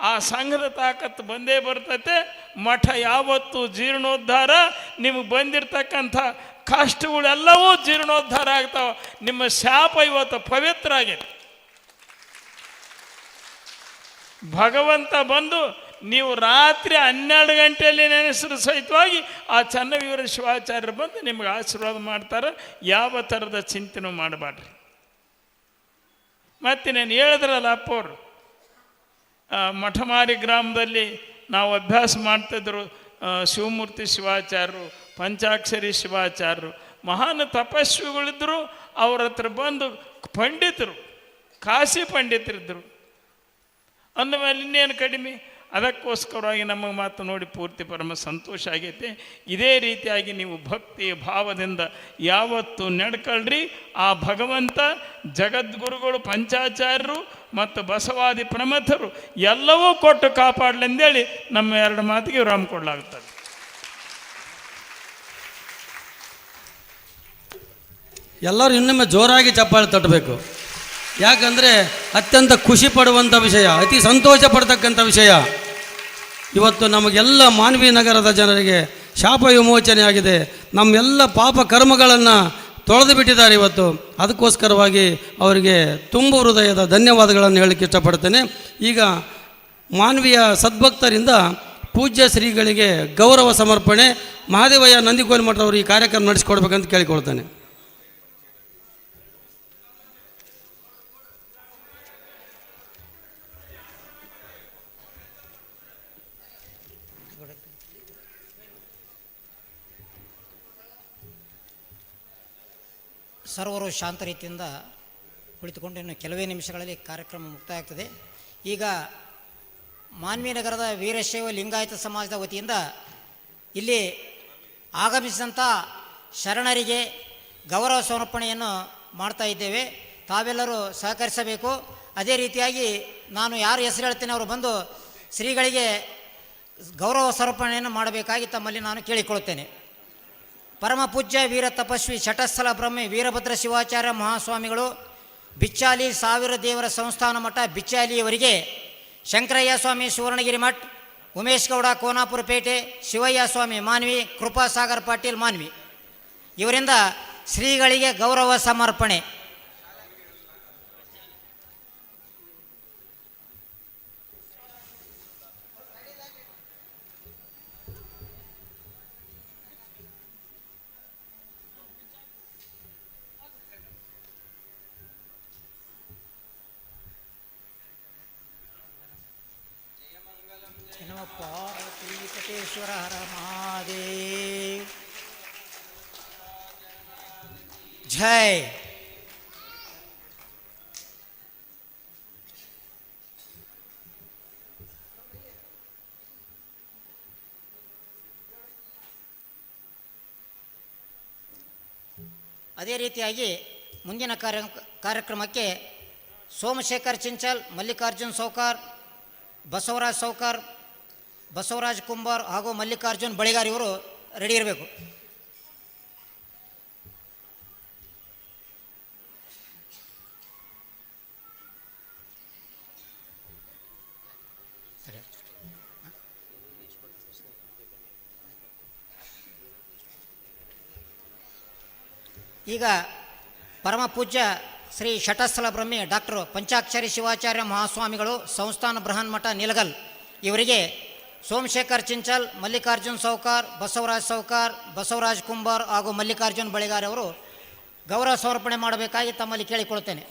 ಆ ಸಂಘದ ತಾಕತ್ತು ಬಂದೇ ಬರ್ತೈತೆ. ಮಠ ಯಾವತ್ತು ಜೀರ್ಣೋದ್ಧಾರ ನಿಮಗೆ ಬಂದಿರತಕ್ಕಂಥ ಕಷ್ಟಗಳೆಲ್ಲವೂ ಜೀರ್ಣೋದ್ಧಾರ ಆಗ್ತಾವೆ. ನಿಮ್ಮ ಶಾಪ ಇವತ್ತು ಪವಿತ್ರ ಆಗಿದೆ ಭಗವಂತ ಬಂದು ನೀವು ರಾತ್ರಿ ಹನ್ನೆರಡು ಗಂಟೆಯಲ್ಲಿ ನೆನೆಸಿದ ಸಹಿತವಾಗಿ ಆ ಚನ್ನವೀರ ಶಿವಾಚಾರ್ಯರು ಬಂದು ನಿಮ್ಗೆ ಆಶೀರ್ವಾದ ಮಾಡ್ತಾರೆ. ಯಾವ ಥರದ ಚಿಂತನೆ ಮಾಡಬೇಡ್ರಿ ಮತ್ತೆ ನಾನು ಹೇಳಿದ್ರಲ್ಲ ಅಪ್ಪವ್ರು ಆ, ಮಠಮಾರಿ ಗ್ರಾಮದಲ್ಲಿ ನಾವು ಅಭ್ಯಾಸ ಮಾಡ್ತಿದ್ರು ಶಿವಮೂರ್ತಿ ಶಿವಾಚಾರ್ಯರು ಪಂಚಾಕ್ಷರಿ ಶಿವಾಚಾರ್ಯರು ಮಹಾನ್ ತಪಸ್ವಿಗಳಿದ್ದರು ಅವ್ರ ಹತ್ರ ಬಂದು ಪಂಡಿತರು, ಕಾಶಿ ಪಂಡಿತರಿದ್ದರು ಅಂದಮೇಲೆ ಇನ್ನೇನು ಕಡಿಮೆ? ಅದಕ್ಕೋಸ್ಕರವಾಗಿ ನಮ್ಮ ಮಾತು ನೋಡಿ ಪೂರ್ತಿ ಪರಮ ಸಂತೋಷ ಆಗೈತೆ. ಇದೇ ರೀತಿಯಾಗಿ ನೀವು ಭಕ್ತಿ ಭಾವದಿಂದ ಯಾವತ್ತು ನಡ್ಕೊಳ್ರಿ. ಆ ಭಗವಂತ, ಜಗದ್ಗುರುಗಳು ಪಂಚಾಚಾರ್ಯರು ಮತ್ತು ಬಸವಾದಿ ಪ್ರಮಥರು ಎಲ್ಲವೂ ಕೊಟ್ಟು ಕಾಪಾಡಲೆಂದೇಳಿ ನಮ್ಮ ಎರಡು ಮಾತಿಗೆ ವಿರಾಮ ಕೊಡಲಾಗುತ್ತದೆ. ಎಲ್ಲರೂ ಇನ್ನೊಮ್ಮೆ ಜೋರಾಗಿ ಚಪ್ಪಾಳೆ ತಟ್ಟಬೇಕು. ಯಾಕಂದರೆ ಅತ್ಯಂತ ಖುಷಿ ಪಡುವಂಥ ವಿಷಯ, ಅತಿ ಸಂತೋಷ ಪಡ್ತಕ್ಕಂಥ ವಿಷಯ. ಇವತ್ತು ನಮಗೆಲ್ಲ ಮಾನವೀಯ ನಗರದ ಜನರಿಗೆ ಶಾಪ ವಿಮೋಚನೆ ಆಗಿದೆ. ನಮ್ಮೆಲ್ಲ ಪಾಪ ಕರ್ಮಗಳನ್ನು ತೊಳೆದು ಬಿಟ್ಟಿದ್ದಾರೆ ಇವತ್ತು. ಅದಕ್ಕೋಸ್ಕರವಾಗಿ ಅವರಿಗೆ ತುಂಬ ಹೃದಯದ ಧನ್ಯವಾದಗಳನ್ನು ಹೇಳಲಿಕ್ಕೆ ಇಷ್ಟಪಡ್ತೇನೆ. ಈಗ ಮಾನವೀಯ ಸದ್ಭಕ್ತರಿಂದ ಪೂಜ್ಯ ಶ್ರೀಗಳಿಗೆ ಗೌರವ ಸಮರ್ಪಣೆ. ಮಹಾದೇವಯ್ಯ ನಂದಿಕೋಲ್ ಮಠ ಅವರು ಈ ಕಾರ್ಯಕ್ರಮ ನಡೆಸಿಕೊಡ್ಬೇಕಂತ ಕೇಳಿಕೊಳ್ತೇನೆ. ಸರ್ವರು ಶಾಂತ ರೀತಿಯಿಂದ ಕುಳಿತುಕೊಂಡು ಇನ್ನು ಕೆಲವೇ ನಿಮಿಷಗಳಲ್ಲಿ ಕಾರ್ಯಕ್ರಮ ಮುಕ್ತಾಯ ಆಗ್ತದೆ ಈಗ ಮಾನ್ವಿ ನಗರದ ವೀರಶೈವ ಲಿಂಗಾಯತ ಸಮಾಜದ ವತಿಯಿಂದ ಇಲ್ಲಿ ಆಗಮಿಸಿದಂಥ ಶರಣರಿಗೆ ಗೌರವ ಸಮರ್ಪಣೆಯನ್ನು ಮಾಡ್ತಾ ಇದ್ದೇವೆ. ತಾವೆಲ್ಲರೂ ಸಹಕರಿಸಬೇಕು. ಅದೇ ರೀತಿಯಾಗಿ ನಾನು ಯಾರು ಹೆಸರು ಹೇಳ್ತೇನೆ ಅವರು ಬಂದು ಶ್ರೀಗಳಿಗೆ ಗೌರವ ಸಮರ್ಪಣೆಯನ್ನು ಮಾಡಬೇಕಾಗಿ ತಮ್ಮಲ್ಲಿ ನಾನು ಕೇಳಿಕೊಳ್ಳುತ್ತೇನೆ. ಪರಮ ಪೂಜ್ಯ ವೀರ ತಪಸ್ವಿ ಶಟಸ್ಥಲ ಬ್ರಹ್ಮಿ ವೀರಭದ್ರ ಶಿವಾಚಾರ್ಯ ಮಹಾಸ್ವಾಮಿಗಳು, ಬಿಚ್ಚಾಲಿ ಸಾವಿರ ದೇವರ ಸಂಸ್ಥಾನ ಮಠ ಬಿಚ್ಚಾಲಿಯವರಿಗೆ ಶಂಕರಯ್ಯ ಸ್ವಾಮಿ ಸುವರ್ಣಗಿರಿ ಮಠ್, ಉಮೇಶ್ ಗೌಡ ಕೋನಾಪುರ ಪೇಟೆ, ಶಿವಯ್ಯ ಸ್ವಾಮಿ ಮಾನ್ವಿ, ಕೃಪಾಸಾಗರ್ ಪಾಟೀಲ್ ಮಾನ್ವಿ. ಇವರಿಂದ ಶ್ರೀಗಳಿಗೆ ಗೌರವ ಸಮರ್ಪಣೆ. ನಮ ಪಾರ್ವತೀಪತೇಶ್ವರ ಹರ ಮಹಾದೇವ್ ಜೈ ಅದೇ ರೀತಿಯಾಗಿ ಮುಂದಿನ ಕಾರ್ಯ ಕಾರ್ಯಕ್ರಮಕ್ಕೆ ಸೋಮಶೇಖರ್ ಚಿಂಚಲ್, ಮಲ್ಲಿಕಾರ್ಜುನ್ ಸೌಕಾರ್, ಬಸವರಾಜ್ ಸೌಕಾರ್ ಬಸವರಾಜ್ ಕುಂಬಾರ್ ಹಾಗೂ ಮಲ್ಲಿಕಾರ್ಜುನ್ ಬಳಿಗಾರ್ ಇವರು ರೆಡಿ ಇರಬೇಕು. ಈಗ ಪರಮ ಪೂಜ್ಯ ಶ್ರೀ ಶಟಸ್ಥಲ ಬ್ರಹ್ಮಿ ಡಾಕ್ಟರ್ ಪಂಚಾಕ್ಷರಿ ಶಿವಾಚಾರ್ಯ ಮಹಾಸ್ವಾಮಿಗಳು ಸಂಸ್ಥಾನ ಬೃಹನ್ಮಠ ನಿಲಗಲ್ ಇವರಿಗೆ ಸೋಮಶೇಖರ್ ಚಿಂಚಲ್, ಮಲ್ಲಿಕಾರ್ಜುನ್ ಸೌಕಾರ್, ಬಸವರಾಜ್ ಸೌಕಾರ್, ಬಸವರಾಜ್ ಕುಂಬಾರ್ ಹಾಗೂ ಮಲ್ಲಿಕಾರ್ಜುನ್ ಬಳಿಗಾರ್ ಅವರು ಗೌರವ ಸಮರ್ಪಣೆ ಮಾಡಬೇಕಾಗಿ ತಮ್ಮಲ್ಲಿ ಕೇಳಿಕೊಳ್ಳುತ್ತೇನೆ.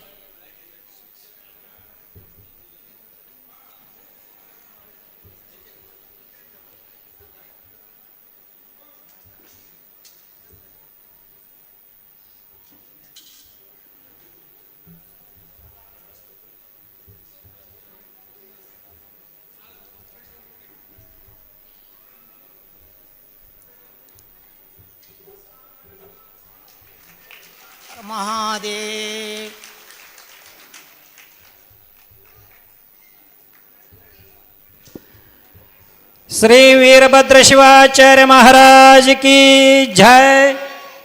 ಶ್ರೀ ವೀರಭದ್ರ ಶಿವಾಚಾರ್ಯ ಮಹಾರಾಜ್ ಕಿ ಜಯ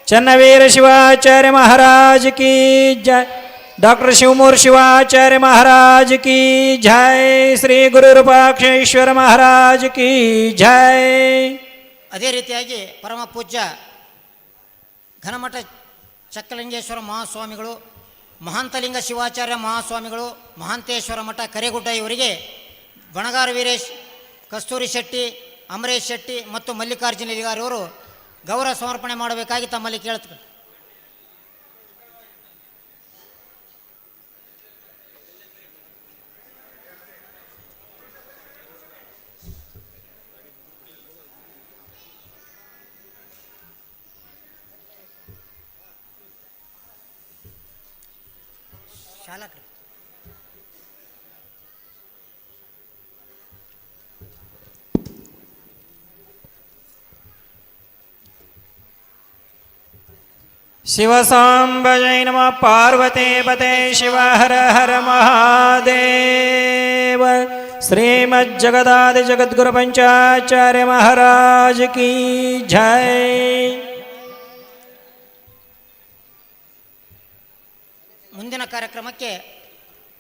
ಚನ್ನವೀರ ಶಿವಾಚಾರ್ಯ ಮಹಾರಾಜ್ ಕಿ ಜಯ ಡಾಕ್ಟರ್ ಶಿವಮೂರ್ ಶಿವಾಚಾರ್ಯ ಮಹಾರಾಜ್ ಕಿ ಜಯ ಶ್ರೀ ಗುರು ರೂಪಾಕ್ಷೇಶ್ವರ ಮಹಾರಾಜ್ ಕಿ ಜಯ ಅದೇ ರೀತಿಯಾಗಿ ಪರಮ ಪೂಜ್ಯ ಘನಮಠ ಚಕ್ರಲಿಂಗೇಶ್ವರ ಮಹಾಸ್ವಾಮಿಗಳು, ಮಹಾಂತಲಿಂಗ ಶಿವಾಚಾರ್ಯ ಮಹಾಸ್ವಾಮಿಗಳು, ಮಹಾಂತೇಶ್ವರ ಮಠ ಕರೆಗುಡ್ಡ ಇವರಿಗೆ ಬಣಗಾರ ವೀರೇಶ್ ಕಸ್ತೂರಿ ಶೆಟ್ಟಿ ಅಮರೇಶ್ ಶೆಟ್ಟಿ ಮತ್ತು ಮಲ್ಲಿಕಾರ್ಜುನ ಅವರು ಗೌರವ ಸಮರ್ಪಣೆ ಮಾಡಬೇಕಾಗಿ ತಮ್ಮಲ್ಲಿ ಕೇಳ್ತ ಶಾಲಕ್ರಿ. शिवसाम्ब जय नमः पार्वते पते शिव हर हर महादेव श्रीमज्जगदादि जगद्गुरु पंचाचार्य महाराज की जय ಮುಂದಿನ ಕಾರ್ಯಕ್ರಮಕ್ಕೆ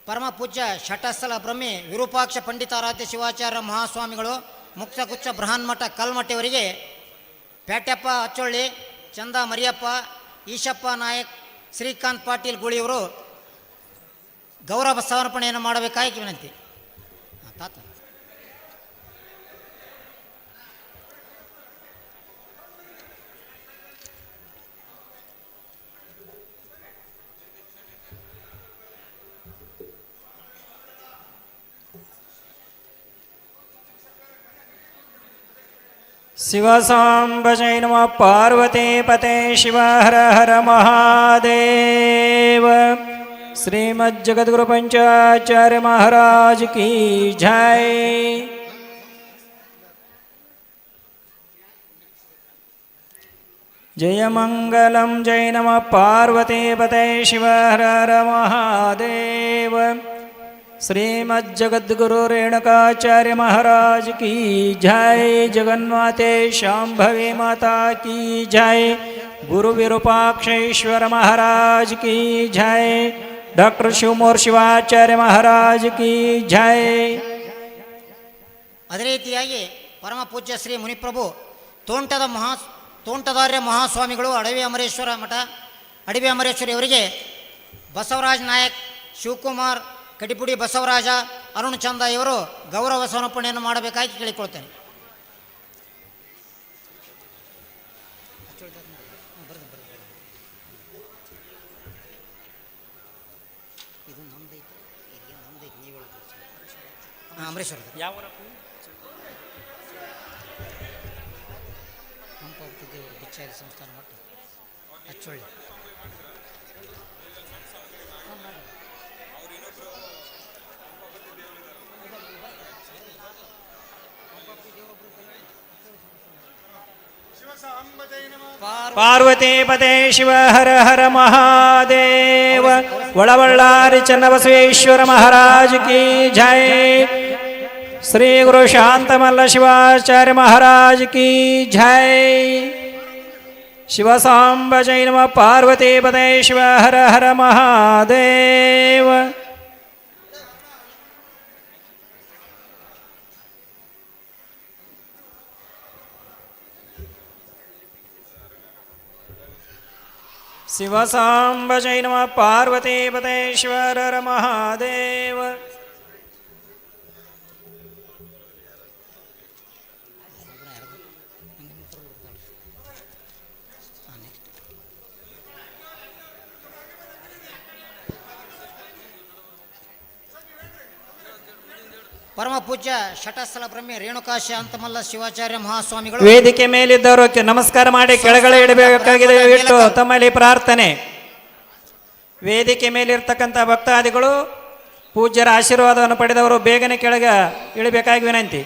ಪರಮ ಪೂಜ್ಯ ಶಟಸ್ಥಲ ಬ್ರಹ್ಮಿ ವಿರೂಪಾಕ್ಷ ಪಂಡಿತಾರಾಧ್ಯ ಶಿವಾಚಾರ್ಯ ಮಹಾಸ್ವಾಮಿಗಳು ಮುಕ್ತಗುಚ್ಛ ಬೃಹನ್ಮಠ ಕಲ್ಮಟ್ಟಿಯವರಿಗೆ ಪೇಟ್ಯಪ್ಪ ಅಚ್ಚೊಳ್ಳಿ ಚಂದ ಮರಿಯಪ್ಪ ಈಶಪ್ಪ ನಾಯಕ್ ಶ್ರೀಕಾಂತ್ ಪಾಟೀಲ್ ಗುಳಿಯವರು ಗೌರವ ಸಮರ್ಪಣೆಯನ್ನು ಮಾಡಬೇಕಾಗಿ ವಿನಂತಿ. ತಾತ. शिवसाम्ब जय नमः, पार्वते पते शिव, हर हर महादेव। श्रीमज्जगदगुरुपंचाचार्य महाराज की जय। जय मङ्गलं जय नमः, पार्वते पते शिव, हर हर महादेव। श्रीमज्जगद्गुरु रेणुकाचार्य महाराज की जय जगन्माते शाम्भवी माता की जय गुरु विरूपाक्षेश्वर महाराज की जय डॉक्टर शिवमोर शिवाचार्य महाराज की जय ಅದೇ ರೀತಿಯಾಗಿ ಪರಮ ಪೂಜ್ಯ ಶ್ರೀ ಮುನಿಪ್ರಭು ತೋಂಟದ ಮಹಾ ತೋಂಟದಾರ್ಯ ಮಹಾಸ್ವಾಮಿಗಳು ಅಡವಿ ಅಮರೇಶ್ವರ ಮಠ ಅಡವಿ ಅಮರೇಶ್ವರಿ ಅವರಿಗೆ ಬಸವರಾಜ್ ನಾಯಕ್ ಶಿವಕುಮಾರ್ ಕಡಿಪುಡಿ ಬಸವರಾಜ, ಅರುಣ್ ಚಂದ ಇವರು ಗೌರವ ಸಮರ್ಪಣೆಯನ್ನು ಮಾಡಬೇಕಾಗಿ ಕೇಳಿಕೊಳ್ತೇನೆ. ಪಂಪಾವತಿ ದೇವರು, ಬಿಚ್ಚಾರಿ ಸಂಸ್ಥಾನ ಮಟ್ಟ ಅಚ್ಚೊಳ್ಳಿ. ಪಾರ್ವತಿ ಪತೆ ಶಿವ ಹರ ಹರ ಮಹಾದೇವ ಒಳವಳ್ಳಾರಿ ಚನ್ನಬಸವೇಶ್ವರ ಮಹಾರಾಜ್ ಕಿ ಜೈ ಶ್ರೀ ಗುರು ಶಾಂತಮಲ್ಲ ಶಿವಾಚಾರ್ಯ ಮಹಾರಾಜ್ ಕಿ ಜೈ ಶಿವಸಾಂಬ ಜೈ ನಮಃ ಪಾರ್ವತಿ ಪತೆ ಶಿವ ಹರ ಹರ ಮಹಾದೇವ शिवसाम्बजै नमः पार्वतीपतेश्वर महादेव ಪೂಜ್ಯ ಶಟಸ್ಥಲ ಬ್ರಹ್ಮಿ ರೇಣುಕಾಶ ಅಂತಮಲ್ಲ ಶಿವಾಚಾರ್ಯ ಮಹಾಸ್ವಾಮಿಗಳು. ವೇದಿಕೆ ಮೇಲಿದ್ದವರು ನಮಸ್ಕಾರ ಮಾಡಿ ಕೆಳಗಡೆ ಇಡಬೇಕಾಗಿದೆ ಇಟ್ಟು ತಮ್ಮಲ್ಲಿ ಪ್ರಾರ್ಥನೆ. ವೇದಿಕೆ ಮೇಲಿರ್ತಕ್ಕಂಥ ಭಕ್ತಾದಿಗಳು ಪೂಜ್ಯರ ಆಶೀರ್ವಾದವನ್ನು ಪಡೆದವರು ಬೇಗನೆ ಕೆಳಗೆ ಇಳಿಬೇಕಾಗಿ ವಿನಂತಿ.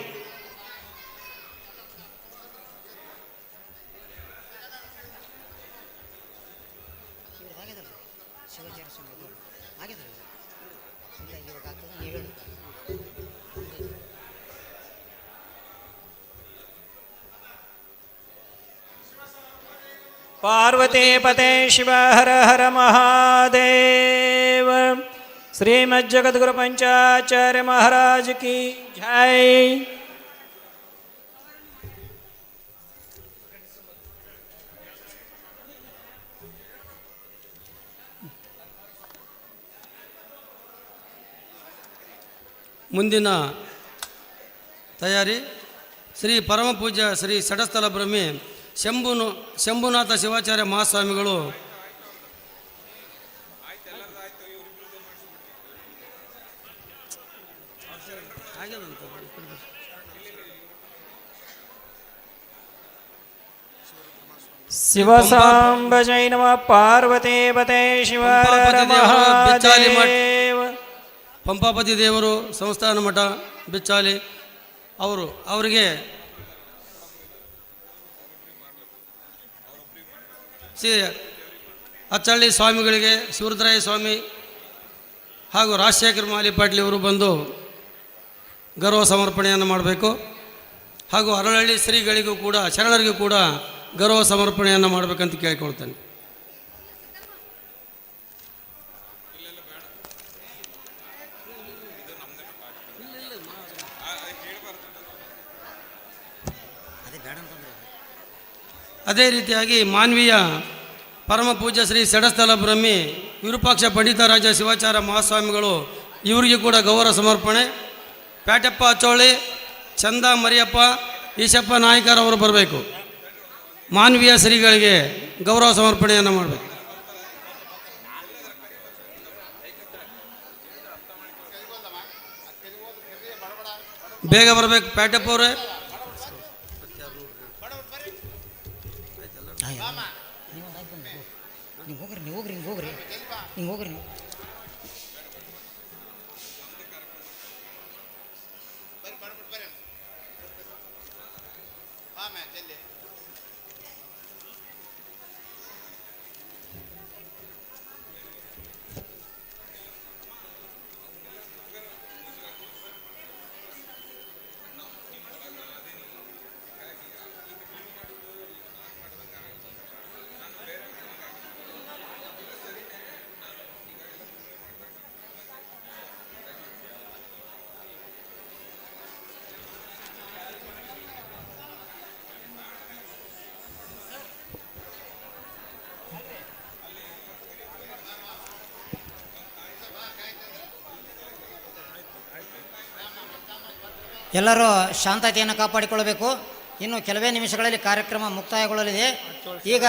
పార్వతీ పతే శివ హర హర మహాదేవ శ్రీమజ్జగద్గురు పంచాచార్య మహారాజుకి జై ముందిన తయారీ శ్రీ పరమపూజ శ్రీ షడస్థల బ్రహ్మే ಶಂಭುನು ಶಂಭುನಾಥ ಶಿವಾಚಾರ್ಯ ಮಹಾಸ್ವಾಮಿಗಳು. ಶಿವ ಸಾಂಬ ಜೈ ನಮ. ಪಾರ್ವತಿ ಪತೆ ಶಿವ ಪಂಪಾಪತಿ ದೇವರು ಸಂಸ್ಥಾನ ಮಠ ಬಿಚ್ಚಾಲಿ. ಅವರು ಅವರಿಗೆ ಶ್ರೀ ಅಚ್ಚಳ್ಳಿ ಸ್ವಾಮಿಗಳಿಗೆ, ಶಿವರುದ್ರಾಯ ಸ್ವಾಮಿ ಹಾಗೂ ರಾಜಶೇಖರ್ ಮಾಲಿ ಪಾಟೀಲ್ ಇವರು ಬಂದು ಗೌರವ ಸಮರ್ಪಣೆಯನ್ನು ಮಾಡಬೇಕು. ಹಾಗೂ ಅರಳಹಳ್ಳಿ ಶ್ರೀಗಳಿಗೂ ಕೂಡ, ಶರಣರಿಗೂ ಕೂಡ ಗೌರವ ಸಮರ್ಪಣೆಯನ್ನು ಮಾಡಬೇಕಂತ ಕೇಳಿಕೊಳ್ತೇನೆ. ಅದೇ ರೀತಿಯಾಗಿ ಮಾನವೀಯ ಪರಮ ಪೂಜ್ಯ ಶ್ರೀ ಸಡಸ್ಥಲ ಬ್ರಹ್ಮಿ ವಿರೂಪಾಕ್ಷ ಪಂಡಿತರಾಜ ಶಿವಾಚಾರ ಮಹಾಸ್ವಾಮಿಗಳು, ಇವರಿಗೆ ಕೂಡ ಗೌರವ ಸಮರ್ಪಣೆ. ಪ್ಯಾಟಪ್ಪ ಅಚ್ಚೋಳಿ, ಚಂದ ಮರಿಯಪ್ಪ, ಈಶಪ್ಪ ನಾಯಕರವರು ಬರಬೇಕು. ಮಾನವೀಯ ಶ್ರೀಗಳಿಗೆ ಗೌರವ ಸಮರ್ಪಣೆಯನ್ನು ಮಾಡಬೇಕು. ಬೇಗ ಬರಬೇಕು, ಪ್ಯಾಟಪ್ಪ ಅವರೇ ನೀವು ಹೋಗ್ರಿ ನೀವು ಹೋಗ್ರಿ ಹಿಂಗೆ ಹೋಗ್ರಿ ಹಿಂಗೆ ಹೋಗ್ರಿ ನೀವು ಎಲ್ಲರೂ ಶಾಂತತೆಯನ್ನು ಕಾಪಾಡಿಕೊಳ್ಳಬೇಕು. ಇನ್ನು ಕೆಲವೇ ನಿಮಿಷಗಳಲ್ಲಿ ಕಾರ್ಯಕ್ರಮ ಮುಕ್ತಾಯಗೊಳ್ಳಲಿದೆ. ಈಗ